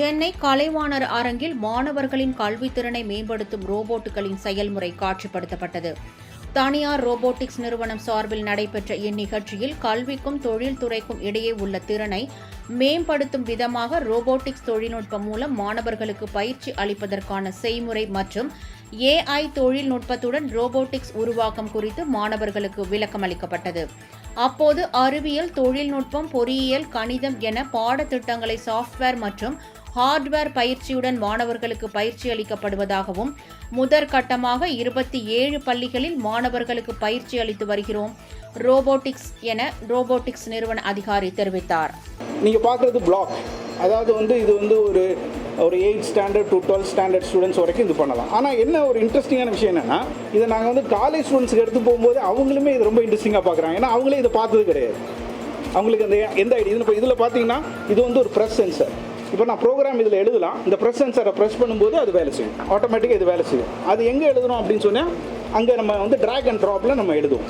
சென்னை கலைவாணர் அரங்கில் மாணவர்களின் கல்வித்திறனை மேம்படுத்தும் ரோபோட்டுகளின் செயல்முறை காட்சிப்படுத்தப்பட்டது. தனியார் ரோபோட்டிக்ஸ் நிறுவனம் சார்பில் நடைபெற்ற இந்நிகழ்ச்சியில் கல்விக்கும் தொழில்துறைக்கும் இடையே உள்ள திறனை மேம்படுத்தும் விதமாக ரோபோட்டிக்ஸ் தொழில்நுட்பம் மூலம் மாணவர்களுக்கு பயிற்சி அளிப்பதற்கான செய்முறை மற்றும் ஏஐ தொழில்நுட்பத்துடன் ரோபோட்டிக்ஸ் உருவாக்கம் குறித்து மாணவர்களுக்கு விளக்கம் அளிக்கப்பட்டது அப்போது அறிவியல் தொழில்நுட்பம் பொறியியல் கணிதம் என பாடத்திட்டங்களை சாஃப்ட்வேர் மற்றும் ஹார்ட்வேர் பயிற்சியுடன் மாணவர்களுக்கு பயிற்சி அளிக்கப்படுவதாகவும் முதற்கட்டமாக இருபத்தி ஏழு பள்ளிகளில் மாணவர்களுக்கு பயிற்சி அளித்து வருகிறோம். ரோபோட்டிக்ஸ் என ரோபோட்டிக்ஸ் நிறுவன அதிகாரி தெரிவித்தார். நீங்கள் பார்க்குறது பிளாக் அதாவது வந்து இது வந்து ஒரு ஒரு eight standard to twelve standard students வரைக்கும் இது பண்ணலாம். ஆனால் என்ன ஒரு இன்ட்ரெஸ்டிங்கான விஷயம் என்னென்னா இதை நாங்கள் வந்து காலேஜ் ஸ்டூடெண்ட்ஸ்க்கு எடுத்து போகும்போது அவங்களுமே இது ரொம்ப இன்ட்ரெஸ்டிங்காக பார்க்குறாங்க ஏன்னா அவங்களே இதை பார்த்தது கிடையாது. அவங்களுக்கு அந்த எந்த ஐடியா இதில் இதில் பார்த்தீங்கன்னா இது வந்து ஒரு ப்ரெஸ் சென்சர் இப்போ நான் ப்ரோக்ராம் இதில் எழுதலாம். இந்த ப்ரெஸ் சென்சரை ப்ரெஸ் பண்ணும்போது அது வேலை செய்யும். ஆட்டோமேட்டிக்காக இது வேலை செய்யும். அது எங்கே எழுதணும் அப்படின்னு சொன்னால் அங்கே நம்ம வந்து ட்ராக் அண்ட் ட்ராப்பில் நம்ம எழுதுவோம்.